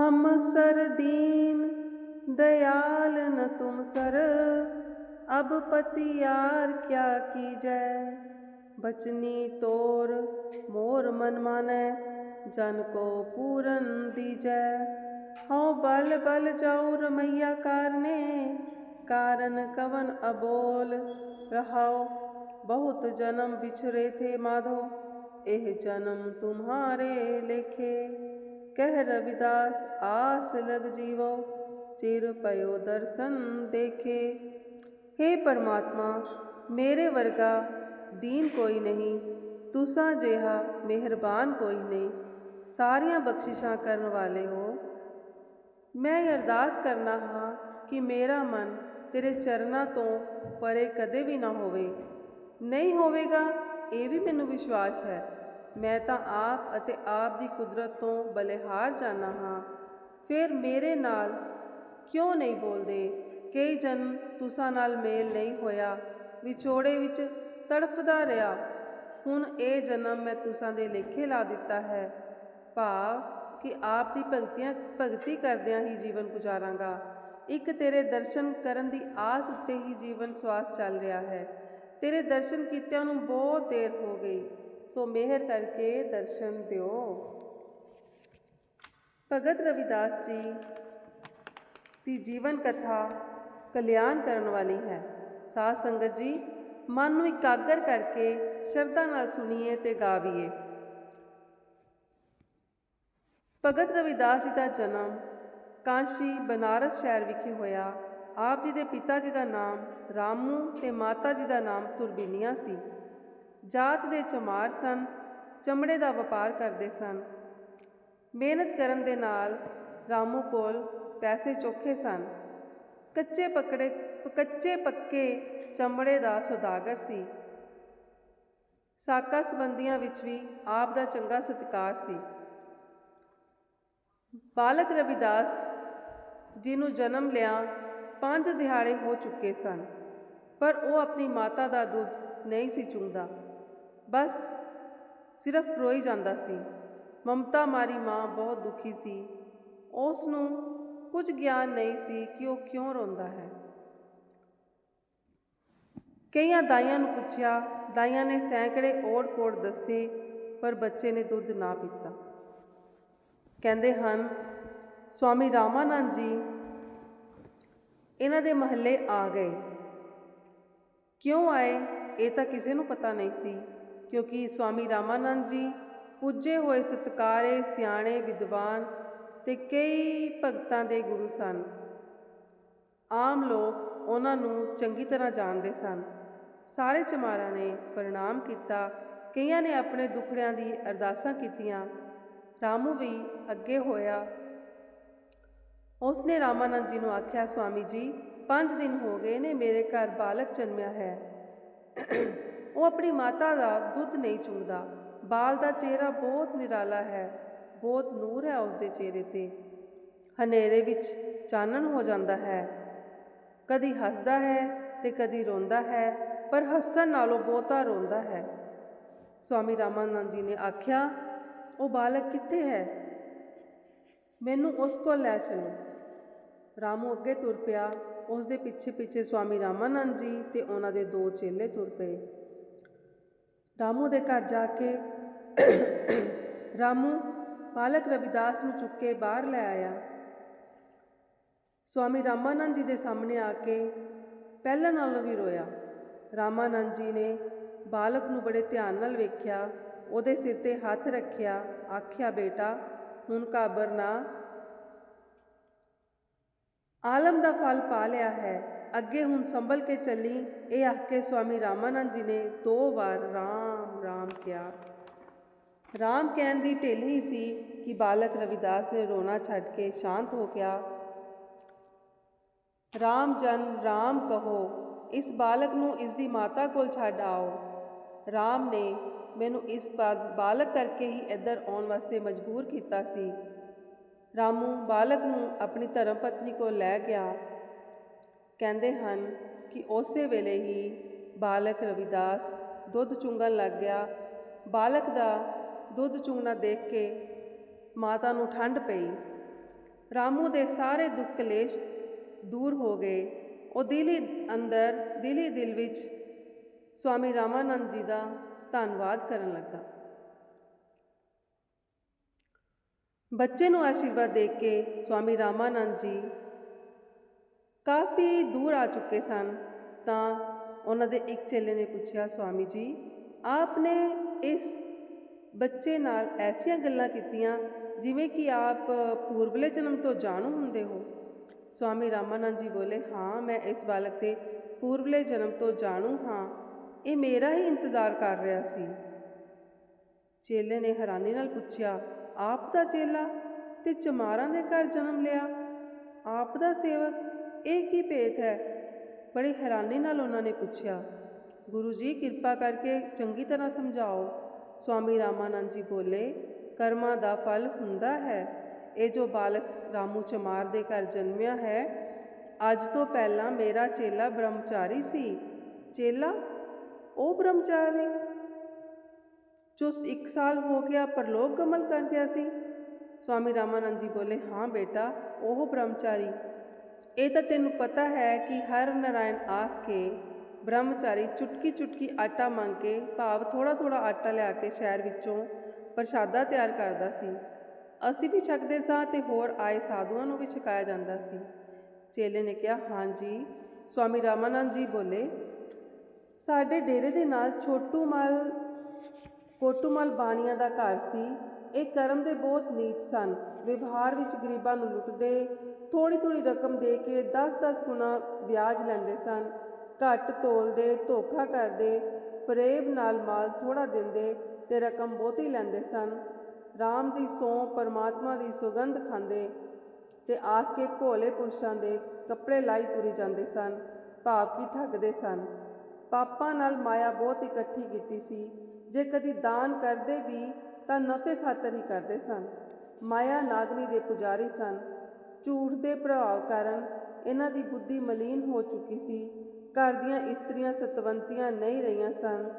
हम सर दीन, दयाल न तुम सर। अब पतियार क्या कीजै? बचनी तोर, मोर मन मानै, जन को पूरन दीजै। हौ बल बल जाऊँ रमैया कारने, कारण कवन अबोल। रहाओ, बहुत जन्म बिछरे थे माधो, एह जन्म तुम्हारे लेखे। ਕਹਿ ਰਵਿਦਾਸ, ਆਸ ਲਗ ਜੀਵੋ, ਚਿਰ ਪਇਓ ਦਰਸ਼ਨ ਦੇਖੇ। हे ਪਰਮਾਤਮਾ, ਮੇਰੇ ਵਰਗਾ ਦੀਨ ਕੋਈ ਨਹੀਂ, ਤੁਸਾਂ ਜਿਹਾ ਮਿਹਰਬਾਨ ਕੋਈ ਨਹੀਂ। ਸਾਰੀਆਂ ਬਖਸ਼ਿਸ਼ਾਂ ਕਰਨ ਵਾਲੇ ਹੋ। ਮੈਂ ਅਰਦਾਸ ਕਰਨਾ ਹਾਂ ਕਿ ਮੇਰਾ ਮਨ ਤੇਰੇ ਚਰਨਾਂ ਤੋਂ ਪਰੇ ਕਦੇ ਵੀ ਨਾ ਹੋਵੇ। ਨਹੀਂ ਹੋਵੇਗਾ, ਇਹ ਵੀ ਮੈਨੂੰ ਵਿਸ਼ਵਾਸ ਹੈ। ਮੈਂ ਤਾਂ ਆਪ ਅਤੇ ਆਪ ਦੀ ਕੁਦਰਤ ਤੋਂ ਬਲਿਹਾਰ ਜਾਣਾ ਹਾਂ। ਫਿਰ ਮੇਰੇ ਨਾਲ ਕਿਉਂ ਨਹੀਂ ਬੋਲਦੇ? ਕਈ ਜਨਮ ਤੁਸਾਂ ਨਾਲ ਮੇਲ ਨਹੀਂ ਹੋਇਆ। ਵਿਛੋੜੇ ਵਿੱਚ ਤੜਫਦਾ ਰਿਹਾ। ਹੁਣ ਇਹ ਜਨਮ ਮੈਂ ਤੁਸਾਂ ਦੇ ਲੇਖੇ ਲਾ ਦਿੱਤਾ ਹੈ। ਭਾਵ ਕਿ ਆਪ ਦੀ ਭਗਤੀਆਂ, ਭਗਤੀ ਕਰਦਿਆਂ ਹੀ ਜੀਵਨ ਗੁਜ਼ਾਰਾਂਗਾ। ਇੱਕ ਤੇਰੇ ਦਰਸ਼ਨ ਕਰਨ ਦੀ ਆਸ ਉੱਤੇ ਹੀ ਜੀਵਨ ਸਵਾਸ ਚੱਲ ਰਿਹਾ ਹੈ। ਤੇਰੇ ਦਰਸ਼ਨ ਕੀਤਿਆਂ ਨੂੰ ਬਹੁਤ ਦੇਰ ਹੋ ਗਈ। ਸੋ ਮਿਹਰ ਕਰਕੇ ਦਰਸ਼ਨ ਦਿਓ। ਭਗਤ ਰਵਿਦਾਸ ਜੀ ਦੀ ਜੀਵਨ ਕਥਾ ਕਲਿਆਣ ਕਰਨ ਵਾਲੀ ਹੈ। ਸਾਧ ਸੰਗਤ ਜੀ, ਮਨ ਨੂੰ ਇਕਾਗਰ ਕਰਕੇ ਸ਼ਰਧਾ ਨਾਲ ਸੁਣੀਏ ਤੇ ਗਾਵੀਏ। ਭਗਤ ਰਵਿਦਾਸ ਜੀ ਦਾ ਜਨਮ ਕਾਂਸ਼ੀ ਬਨਾਰਸ ਸ਼ਹਿਰ ਵਿਖੇ ਹੋਇਆ। ਆਪ ਜੀ ਦੇ ਪਿਤਾ ਜੀ ਦਾ ਨਾਮ ਰਾਮੂ ਤੇ ਮਾਤਾ ਜੀ ਦਾ ਨਾਮ ਤੁਰਬੀਨੀਆ ਸੀ। ਜਾਤ ਦੇ ਚਮਾਰ ਸਨ, ਚਮੜੇ ਦਾ ਵਪਾਰ ਕਰਦੇ ਸਨ। ਮਿਹਨਤ ਕਰਨ ਦੇ ਨਾਲ ਰਾਮੂ ਕੋਲ ਪੈਸੇ ਚੋਖੇ ਸਨ। ਕੱਚੇ ਪਕੜੇ, ਕੱਚੇ ਪੱਕੇ ਚਮੜੇ ਦਾ ਸੌਦਾਗਰ ਸੀ। ਸਾਕਾ ਸੰਬੰਧੀਆਂ ਵਿੱਚ ਵੀ ਆਪ ਦਾ ਚੰਗਾ ਸਤਿਕਾਰ ਸੀ। ਬਾਲਕ ਰਵਿਦਾਸ ਜੀ ਨੂੰ ਜਨਮ ਲਿਆ ਪੰਜ ਦਿਹਾੜੇ ਹੋ ਚੁੱਕੇ ਸਨ, ਪਰ ਉਹ ਆਪਣੀ ਮਾਤਾ ਦਾ ਦੁੱਧ ਨਹੀਂ ਸੀ ਚੁੰਗਦਾ। ਬਸ ਸਿਰਫ ਰੋਈ ਜਾਂਦਾ ਸੀ। ਮਮਤਾ ਮਾਰੀ ਮਾਂ ਬਹੁਤ ਦੁਖੀ ਸੀ। ਉਸ ਨੂੰ ਕੁਝ ਗਿਆਨ ਨਹੀਂ ਸੀ ਕਿ ਉਹ ਕਿਉਂ ਰੋਂਦਾ ਹੈ। ਕਈਆਂ ਦਾਈਆਂ ਨੂੰ ਪੁੱਛਿਆ, ਦਾਈਆਂ ਨੇ ਸੈਂਕੜੇ ਓੜ ਕੋੜ ਦੱਸੇ, ਪਰ ਬੱਚੇ ਨੇ ਦੁੱਧ ਨਾ ਪੀਤਾ। ਕਹਿੰਦੇ ਹਨ, ਸਵਾਮੀ ਰਾਮਾਨੰਦ ਜੀ, ਇਹਨਾਂ ਦੇ ਮਹੱਲੇ ਆ ਗਏ। ਕਿਉਂ ਆਏ? ਇਹ ਤਾਂ ਕਿਸੇ ਨੂੰ ਪਤਾ ਨਹੀਂ ਸੀ। ਕਿਉਂਕਿ ਸਵਾਮੀ ਰਾਮਾਨੰਦ ਜੀ ਪੁੱਜੇ ਹੋਏ ਸਤਕਾਰੇ ਸਿਆਣੇ ਵਿਦਵਾਨ ਤੇ ਕਈ ਭਗਤਾਂ ਦੇ ਗੁਰੂ ਸਨ। ਆਮ ਲੋਕ ਉਹਨਾਂ ਨੂੰ ਚੰਗੀ ਤਰ੍ਹਾਂ ਜਾਣਦੇ ਸਨ। ਸਾਰੇ ਚਮਾਰਾਂ ਨੇ ਪ੍ਰਣਾਮ ਕੀਤਾ, ਕਈਆਂ ਨੇ ਆਪਣੇ ਦੁਖੜਿਆਂ ਦੀ ਅਰਦਾਸਾਂ ਕੀਤੀਆਂ। ਰਾਮੂ ਵੀ ਅੱਗੇ ਹੋਇਆ। ਉਸ ਨੇ ਰਾਮਾਨੰਦ ਜੀ ਨੂੰ ਆਖਿਆ, ਸਵਾਮੀ ਜੀ 5 ਦਿਨ ਹੋ ਗਏ ਨੇ ਮੇਰੇ ਘਰ ਬਾਲਕ ਜਨਮਿਆ ਹੈ। ਉਹ ਆਪਣੀ ਮਾਤਾ ਦਾ ਦੁੱਧ ਨਹੀਂ ਚੁੰਗਦਾ। ਬਾਲ ਦਾ ਚਿਹਰਾ ਬਹੁਤ ਨਿਰਾਲਾ ਹੈ, ਬਹੁਤ ਨੂਰ ਹੈ ਉਸ ਦੇ ਚਿਹਰੇ ਤੇ। ਹਨੇਰੇ ਵਿੱਚ ਚਾਨਣ ਹੋ ਜਾਂਦਾ ਹੈ। ਕਦੀ ਹੱਸਦਾ ਹੈ ਤੇ ਕਦੀ ਰੋਂਦਾ ਹੈ, ਪਰ ਹੱਸਣ ਨਾਲੋਂ ਬਹੁਤਾ ਰੋਂਦਾ ਹੈ। ਸਵਾਮੀ ਰਾਮਾਨੰਦ ਜੀ ਨੇ ਆਖਿਆ, ਉਹ ਬਾਲਕ ਕਿੱਥੇ ਹੈ? ਮੈਨੂੰ ਉਸ ਕੋਲ ਲੈ ਚਲੋ। ਰਾਮੂ ਅੱਗੇ ਤੁਰ ਪਿਆ। ਉਸ ਦੇ ਪਿੱਛੇ ਪਿੱਛੇ ਸਵਾਮੀ ਰਾਮਾਨੰਦ ਜੀ ਤੇ ਉਹਨਾਂ ਦੇ ਦੋ ਚੇਲੇ ਤੁਰ ਪਏ। ਰਾਮੂ ਦੇ ਘਰ ਜਾ ਕੇ ਰਾਮੂ ਬਾਲਕ ਰਵਿਦਾਸ ਨੂੰ ਚੁੱਕ ਕੇ ਬਾਹਰ ਲੈ ਆਇਆ। ਸਵਾਮੀ ਰਾਮਾਨੰਦ ਜੀ ਦੇ ਸਾਹਮਣੇ ਆ ਕੇ ਪਹਿਲਾਂ ਨਾਲੋਂ ਵੀ ਰੋਇਆ। ਰਾਮਾਨੰਦ ਜੀ ਨੇ ਬਾਲਕ ਨੂੰ ਬੜੇ ਧਿਆਨ ਨਾਲ ਵੇਖਿਆ, ਉਹਦੇ ਸਿਰ ਤੇ ਹੱਥ ਰੱਖਿਆ, ਆਖਿਆ, ਬੇਟਾ, ਹੁਣ ਕਾਬਰ ਨਾ। ਆਲਮ ਦਾ ਫਲ ਪਾ ਲਿਆ ਹੈ। ਅੱਗੇ ਹੁਣ ਸੰਭਲ ਕੇ ਚੱਲੀ। ਇਹ ਆਖ ਕੇ ਸਵਾਮੀ ਰਾਮਾਨੰਦ ਜੀ ਨੇ ਦੋ ਵਾਰ ਰਾਮ ਰਾਮ ਕਿਹਾ। ਰਾਮ ਕਹਿਣ ਦੀ ਢਿੱਲ ਹੀ ਸੀ ਕਿ ਬਾਲਕ ਰਵਿਦਾਸ ਨੇ ਰੋਣਾ ਛੱਡ ਕੇ ਸ਼ਾਂਤ ਹੋ ਗਿਆ। ਰਾਮ ਜਨ, ਰਾਮ ਕਹੋ, ਇਸ ਬਾਲਕ ਨੂੰ ਇਸ ਦੀ ਮਾਤਾ ਕੋਲ ਛੱਡ ਆਓ। ਰਾਮ ਨੇ ਮੈਨੂੰ ਇਸ ਬਾਲਕ ਕਰਕੇ ਹੀ ਇੱਧਰ ਆਉਣ ਵਾਸਤੇ ਮਜਬੂਰ ਕੀਤਾ ਸੀ। ਰਾਮੂ ਬਾਲਕ ਨੂੰ ਆਪਣੀ ਧਰਮ ਪਤਨੀ ਕੋਲ ਲੈ ਗਿਆ। ਕਹਿੰਦੇ ਹਨ ਕਿ ਉਸੇ ਵੇਲੇ ਹੀ ਬਾਲਕ ਰਵਿਦਾਸ ਦੁੱਧ ਚੁੰਗਣ ਲੱਗ ਗਿਆ। ਬਾਲਕ ਦਾ ਦੁੱਧ ਚੁੰਗਣਾ ਦੇਖ ਕੇ ਮਾਤਾ ਨੂੰ ਠੰਡ ਪਈ। ਰਾਮੂ ਦੇ ਸਾਰੇ ਦੁੱਖ ਕਲੇਸ਼ ਦੂਰ ਹੋ ਗਏ। ਉਹ ਦਿਲ ਅੰਦਰ, ਦਿਲ ਦਿਲ ਵਿੱਚ ਸਵਾਮੀ ਰਾਮਾਨੰਦ ਜੀ ਦਾ ਧੰਨਵਾਦ ਕਰਨ ਲੱਗਾ। ਬੱਚੇ ਨੂੰ ਆਸ਼ੀਰਵਾਦ ਦੇ ਕੇ ਸਵਾਮੀ ਰਾਮਾਨੰਦ ਜੀ ਕਾਫੀ ਦੂਰ ਆ ਚੁੱਕੇ ਸਨ, ਤਾਂ ਉਹਨਾਂ ਦੇ ਇੱਕ ਚੇਲੇ ਨੇ ਪੁੱਛਿਆ, ਸਵਾਮੀ ਜੀ ਆਪ ਨੇ ਇਸ ਬੱਚੇ ਨਾਲ ਐਸੀਆਂ ਗੱਲਾਂ ਕੀਤੀਆਂ ਜਿਵੇਂ ਕਿ ਆਪ ਪੂਰਬਲੇ ਜਨਮ ਤੋਂ ਜਾਣੂ ਹੁੰਦੇ ਹੋ? ਸਵਾਮੀ ਰਾਮਾਨੰਦ ਜੀ ਬੋਲੇ, ਹਾਂ, ਮੈਂ ਇਸ ਬਾਲਕ ਤੇ ਪੂਰਬਲੇ ਜਨਮ ਤੋਂ ਜਾਣੂ ਹਾਂ। ਇਹ ਮੇਰਾ ਹੀ ਇੰਤਜ਼ਾਰ ਕਰ ਰਿਹਾ ਸੀ। ਚੇਲੇ ਨੇ ਹੈਰਾਨੀ ਨਾਲ ਪੁੱਛਿਆ, ਆਪ ਦਾ ਚੇਲਾ ਤੇ ਚਮਾਰਾਂ ਦੇ ਘਰ ਜਨਮ ਲਿਆ? ਆਪ ਦਾ ਸੇਵਕ ਇਹ ਕੀ ਭੇਤ ਹੈ? ਬੜੀ ਹੈਰਾਨੀ ਨਾਲ ਉਹਨਾਂ ਨੇ ਪੁੱਛਿਆ, ਗੁਰੂ ਜੀ, ਕਿਰਪਾ ਕਰਕੇ ਚੰਗੀ ਤਰ੍ਹਾਂ ਸਮਝਾਓ। ਸਵਾਮੀ ਰਾਮਾਨੰਦ ਜੀ ਬੋਲੇ, ਕਰਮਾਂ ਦਾ ਫਲ ਹੁੰਦਾ ਹੈ। ਇਹ ਜੋ ਬਾਲਕ ਰਾਮੂ ਚਮਾਰ ਦੇ ਘਰ ਜਨਮਿਆ ਹੈ, ਅੱਜ ਤੋਂ ਪਹਿਲਾਂ ਮੇਰਾ ਚੇਲਾ ਬ੍ਰਹਮਚਾਰੀ ਸੀ। ਚੇਲਾ? ਉਹ ਬ੍ਰਹਮਚਾਰੀ? ਜੋ ਇੱਕ ਸਾਲ ਹੋ ਗਿਆ ਪਰਲੋਕ ਗਮਨ ਕਰ ਗਿਆ ਸੀ? ਸਵਾਮੀ ਰਾਮਾਨੰਦ ਜੀ ਬੋਲੇ, ਹਾਂ ਬੇਟਾ, ਉਹ ਬ੍ਰਹਮਚਾਰੀ। ਇਹ ਤਾਂ ਤੈਨੂੰ ਪਤਾ ਹੈ ਕਿ ਹਰ ਨਾਰਾਇਣ ਆਖ ਕੇ ਬ੍ਰਹਮਚਾਰੀ ਚੁਟਕੀ ਚੁਟਕੀ ਆਟਾ ਮੰਗ ਕੇ ਭਾਵ ਥੋੜਾ ਥੋੜਾ ਆਟਾ ਲਿਆ ਕੇ ਸ਼ਹਿਰ ਵਿੱਚੋਂ ਪ੍ਰਸ਼ਾਦਾ ਤਿਆਰ ਕਰਦਾ ਸੀ। ਅਸੀਂ ਵੀ ਛਕਦੇ ਸਾਂ ਤੇ ਹੋਰ ਆਏ ਸਾਧੂਆਂ ਨੂੰ ਵੀ ਛਕਾਇਆ ਜਾਂਦਾ ਸੀ। ਚੇਲੇ ਨੇ ਕਿਹਾ ਹਾਂਜੀ ਸਵਾਮੀ ਰਾਮਾਨੰਦ ਜੀ ਬੋਲੇ, ਸਾਡੇ ਡੇਰੇ ਦੇ ਨਾਲ ਛੋਟੂ ਮਲ ਕੋਟੂਮਲ ਬਾਣੀਆਂ ਦਾ ਘਰ ਸੀ। ਇਹ ਕਰਮ ਦੇ ਬਹੁਤ ਨੀਚ ਸਨ। ਵਿਵਹਾਰ ਵਿੱਚ ਗਰੀਬਾਂ ਨੂੰ ਲੁੱਟਦੇ ਥੋੜੀ ਥੋੜੀ ਰਕਮ ਦੇ ਕੇ 10-10 ਗੁਣਾ ਵਿਆਜ ਲੈਂਦੇ ਸਨ। ਘੱਟ ਤੋਲਦੇ, ਧੋਖਾ ਕਰਦੇ, ਫਰੇਬ ਨਾਲ ਮਾਲ ਥੋੜਾ ਦਿੰਦੇ ਤੇ ਰਕਮ ਬਹੁਤੀ ਲੈਂਦੇ ਸਨ। RAM ਦੀ ਸੌਂ ਪਰਮਾਤਮਾ ਦੀ ਸੁਗੰਧ ਖਾਂਦੇ ਤੇ ਆ ਕੇ ਭੋਲੇ ਪੁਰਸ਼ਾਂ ਦੇ ਕੱਪੜੇ ਲਾਈ ਤੁਰੀ ਜਾਂਦੇ ਸਨ। ਭਾਵ ਕੀ ਠੱਗਦੇ ਸਨ। ਪਾਪਾਂ ਨਾਲ ਮਾਇਆ ਬਹੁਤ ਇਕੱਠੀ ਕੀਤੀ ਸੀ। ਜੇ ਕਦੀ ਦਾਨ ਕਰਦੇ ਵੀ ਤਾਂ ਨਫੇ ਖਾਤਰ ਹੀ ਕਰਦੇ ਸਨ। ਮਾਇਆ ਨਾਗਰੀ ਦੇ ਪੁਜਾਰੀ ਸਨ। ਝੂਠ ਦੇ ਪ੍ਰਭਾਵ ਕਾਰਨ ਇਹਨਾਂ ਦੀ ਬੁੱਧੀ ਮਲੀਨ ਹੋ ਚੁੱਕੀ ਸੀ। ਘਰ ਦੀਆਂ ਇਸਤਰੀਆਂ ਸਤਵੰਤੀਆਂ ਨਹੀਂ ਰਹੀਆਂ ਸਨ।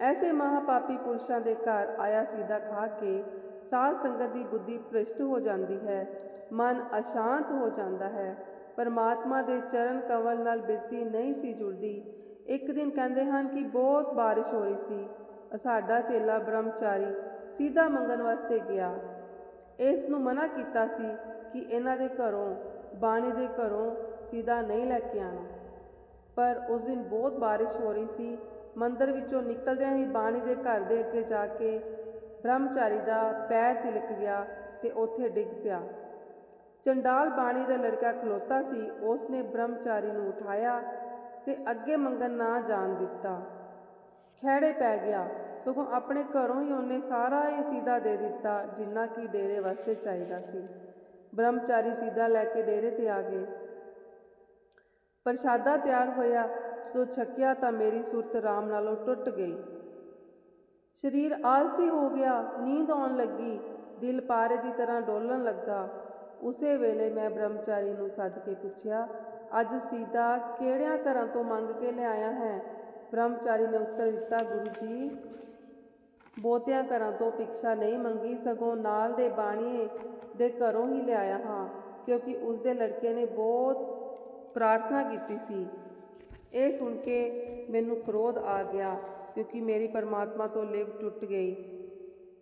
ਐਸੇ ਮਹਾਪਾਪੀ ਪੁਰਸ਼ਾਂ ਦੇ ਘਰ ਆਇਆ ਸੀਦਾ ਖਾ ਕੇ ਸਾਧ ਸੰਗਤ ਦੀ ਬੁੱਧੀ ਭ੍ਰਿਸ਼ਟ ਹੋ ਜਾਂਦੀ ਹੈ। ਮਨ ਅਸ਼ਾਂਤ ਹੋ ਜਾਂਦਾ ਹੈ। ਪਰਮਾਤਮਾ ਦੇ ਚਰਨ ਕਮਲ ਨਾਲ ਬਿਰਤੀ ਨਹੀਂ ਸੀ ਜੁੜਦੀ। ਇੱਕ ਦਿਨ ਕਹਿੰਦੇ ਹਨ ਕਿ ਬਹੁਤ ਬਾਰਿਸ਼ ਹੋ ਰਹੀ ਸੀ। ਸਾਡਾ ਚੇਲਾ ਬ੍ਰਹਮਚਾਰੀ ਸੀਧਾ ਮੰਗਣ ਵਾਸਤੇ ਗਿਆ। ਇਸ ਨੂੰ ਮਨਾ ਕੀਤਾ ਸੀ ਕਿ ਇਹਨਾਂ ਦੇ ਘਰੋਂ, ਬਾਣੀ ਦੇ ਘਰੋਂ ਸੀਧਾ ਨਹੀਂ ਲੈ ਕੇ ਆਣਾ ਪਰ ਉਸ ਦਿਨ ਬਹੁਤ ਬਾਰਿਸ਼ ਹੋ ਰਹੀ ਸੀ। ਮੰਦਰ ਵਿੱਚੋਂ ਨਿਕਲਦਿਆਂ ਹੀ ਬਾਣੀ ਦੇ ਘਰ ਦੇ ਅੱਗੇ ਜਾ ਕੇ ਬ੍ਰਹਮਚਾਰੀ ਦਾ ਪੈਰ ਤਿਲਕ ਗਿਆ ਤੇ ਉੱਥੇ ਡਿੱਗ ਪਿਆ। ਚੰਡਾਲ ਬਾਣੀ ਦਾ ਲੜਕਾ ਖਲੋਤਾ ਸੀ। ਉਸ ਨੇ ਬ੍ਰਹਮਚਾਰੀ ਨੂੰ ਉਠਾਇਆ ਤੇ ਅੱਗੇ ਮੰਗਣ ਨਾ ਜਾਣ ਦਿੱਤਾ। ਖਹਿੜੇ ਪੈ ਗਿਆ। ਸਗੋਂ ਆਪਣੇ ਘਰੋਂ ਹੀ ਉਹਨੇ ਸਾਰਾ ਇਹ ਸੀਦਾ ਦੇ ਦਿੱਤਾ, ਜਿੰਨਾ ਕਿ ਡੇਰੇ ਵਾਸਤੇ ਚਾਹੀਦਾ ਸੀ। ਬ੍ਰਹਮਚਾਰੀ ਸੀਦਾ ਲੈ ਕੇ ਡੇਰੇ ਤੇ ਆ ਗਏ। ਪ੍ਰਸ਼ਾਦਾ ਤਿਆਰ ਹੋਇਆ। ਜਦੋਂ ਛਕਿਆ ਤਾਂ ਮੇਰੀ ਸੁਰਤ ਰਾਮ ਨਾਲੋਂ ਟੁੱਟ ਗਈ। ਸਰੀਰ ਆਲਸੀ ਹੋ ਗਿਆ। ਨੀਂਦ ਆਉਣ ਲੱਗੀ। ਦਿਲ ਪਾਰੇ ਦੀ ਤਰ੍ਹਾਂ ਡੋਲਣ ਲੱਗਾ। ਉਸੇ ਵੇਲੇ ਮੈਂ ਬ੍ਰਹਮਚਾਰੀ ਨੂੰ ਸੱਦ ਕੇ ਪੁੱਛਿਆ, ਅੱਜ ਸੀਦਾ ਕਿਹੜਿਆਂ ਘਰਾਂ ਤੋਂ ਮੰਗ ਕੇ ਲਿਆਇਆ ਹੈ? ਬ੍ਰਹਮਚਾਰੀ ਨੇ ਉੱਤਰ ਦਿੱਤਾ, ਗੁਰੂ ਜੀ, ਬਹੁਤਿਆਂ ਘਰਾਂ ਤੋਂ ਪਿਕਸ਼ਾ ਨਹੀਂ ਮੰਗੀ, ਸਗੋਂ ਨਾਲ ਦੇ ਬਾਣੀ ਦੇ ਘਰੋਂ ਹੀ ਲਿਆਇਆ ਹਾਂ, ਕਿਉਂਕਿ ਉਸ ਦੇ ਲੜਕੇ ਨੇ ਬਹੁਤ ਪ੍ਰਾਰਥਨਾ ਕੀਤੀ ਸੀ। ਇਹ ਸੁਣ ਕੇ ਮੈਨੂੰ ਕ੍ਰੋਧ ਆ ਗਿਆ, ਕਿਉਂਕਿ ਮੇਰੀ ਪਰਮਾਤਮਾ ਤੋਂ ਲਿਵ ਟੁੱਟ ਗਈ।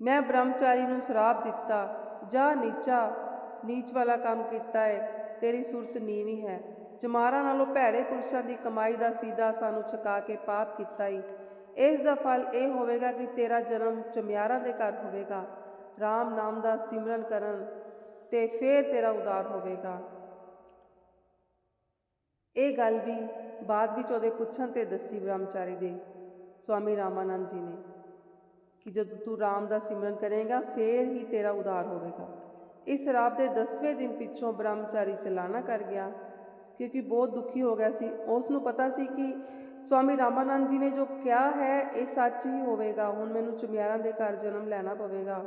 ਮੈਂ ਬ੍ਰਹਮਚਾਰੀ ਨੂੰ ਸ਼ਰਾਪ ਦਿੱਤਾ, ਜਾ ਨੀਚਾ, ਨੀਚ ਵਾਲਾ ਕੰਮ ਕੀਤਾ ਹੈ ਤੇਰੀ ਸੁਰਤ ਨੀਵੀਂ ਹੈ। ਚਮਾਰਾਂ ਨਾਲੋਂ ਭੈੜੇ ਪੁਰਸ਼ਾਂ ਦੀ ਕਮਾਈ ਦਾ ਸੀਦਾ ਸਾਨੂੰ ਛਕਾ ਕੇ ਪਾਪ ਕੀਤਾ ਈ। ਇਸ ਦਾ ਫਲ ਇਹ ਹੋਵੇਗਾ ਕਿ ਤੇਰਾ ਜਨਮ ਚਮਿਆਰਾਂ ਦੇ ਘਰ ਹੋਵੇਗਾ। RAM ਨਾਮ ਦਾ ਸਿਮਰਨ ਕਰਨ ਤੇ ਫੇਰ ਤੇਰਾ ਉਦਾਰ ਹੋਵੇਗਾ। ਇਹ ਗੱਲ ਵੀ ਬਾਅਦ ਵਿੱਚ ਉਹਦੇ ਪੁੱਛਣ ਤੇ ਦੱਸੀ ਬ੍ਰਹਮਚਾਰੀ ਦੇ। ਸਵਾਮੀ ਰਾਮਾਨੰਦ ਜੀ ਨੇ ਕਿ ਜਦੋਂ ਤੂੰ RAM ਦਾ ਸਿਮਰਨ ਕਰੇਗਾ, ਫੇਰ ਹੀ ਤੇਰਾ ਉਦਾਰ ਹੋਵੇਗਾ। ਇਸ ਰਾਤ ਦੇ 10ਵੇਂ ਦਿਨ ਪਿੱਛੋਂ ਬ੍ਰਹਮਚਾਰੀ ਚਲਾਣਾ ਕਰ ਗਿਆ। ਕਿਉਂਕਿ ਬਹੁਤ ਦੁਖੀ ਹੋ ਗਿਆ ਸੀ। ਉਸ ਨੂੰ ਪਤਾ ਸੀ ਕਿ ਸਵਾਮੀ ਰਾਮਾਨੰਦ ਜੀ ਨੇ ਜੋ ਕਿਹਾ ਹੈ, ਇਹ ਸੱਚ ਹੀ ਹੋਵੇਗਾ। ਹੁਣ ਮੈਨੂੰ ਚੁਮਿਆਰਾਂ ਦੇ ਘਰ ਜਨਮ ਲੈਣਾ ਪਵੇਗਾ।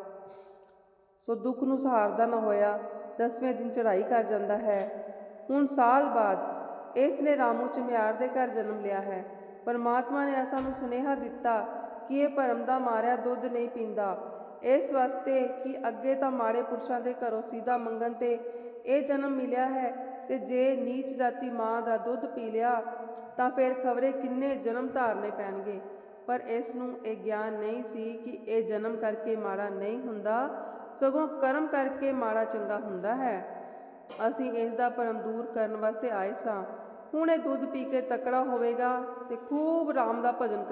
ਸੋ ਦੁੱਖ ਨੂੰ ਸਹਾਰਦਾ ਨਾ ਹੋਇਆ 10ਵੇਂ ਦਿਨ ਚੜ੍ਹਾਈ ਕਰ ਜਾਂਦਾ ਹੈ। ਹੁਣ ਸਾਲ ਬਾਅਦ ਇਸ ਨੇ ਰਾਮੂ ਚਮਿਆਰ ਦੇ ਘਰ ਜਨਮ ਲਿਆ ਹੈ। ਪਰਮਾਤਮਾ ਨੇ ਅਸਾਂ ਨੂੰ ਸੁਨੇਹਾ ਦਿੱਤਾ ਕਿ ਇਹ ਭਰਮ ਦਾ ਮਾਰਿਆ ਦੁੱਧ ਨਹੀਂ ਪੀਂਦਾ। ਇਸ ਵਾਸਤੇ ਕਿ ਅੱਗੇ ਤਾਂ ਮਾੜੇ ਪੁਰਸ਼ਾਂ ਦੇ ਘਰੋਂ ਸਿੱਧਾ ਮੰਗਣ ਤੇ ਇਹ ਜਨਮ ਮਿਲਿਆ ਹੈ। ਤੇ ਜੇ ਨੀਚ ਜਾਤੀ ਮਾਂ ਦਾ ਦੁੱਧ ਪੀ ਲਿਆ, ਤਾਂ ਫਿਰ ਖਬਰੇ ਕਿੰਨੇ ਜਨਮ ਧਾਰਨੇ ਪੈਣਗੇ? ਪਰ ਇਸ ਨੂੰ ਇਹ ਗਿਆਨ ਨਹੀਂ ਸੀ ਕਿ ਇਹ ਜਨਮ ਕਰਕੇ ਮਾੜਾ ਨਹੀਂ ਹੁੰਦਾ। ਸਗੋਂ ਕਰਮ ਕਰਕੇ ਮਾੜਾ ਚੰਗਾ ਹੁੰਦਾ ਹੈ। ਅਸੀਂ ਇਸ ਦਾ ਭਰਮ ਦੂਰ ਕਰਨ ਵਾਸਤੇ ਆਏ ਸਾਂ। ਹੁਣ ਇਹ ਦੁੱਧ ਪੀ ਕੇ ਤਕੜਾ ਹੋਵੇਗਾ ਤੇ ਖੂਬ ਰਾਮ ਦਾ ਭਜਨ ਕਰੇ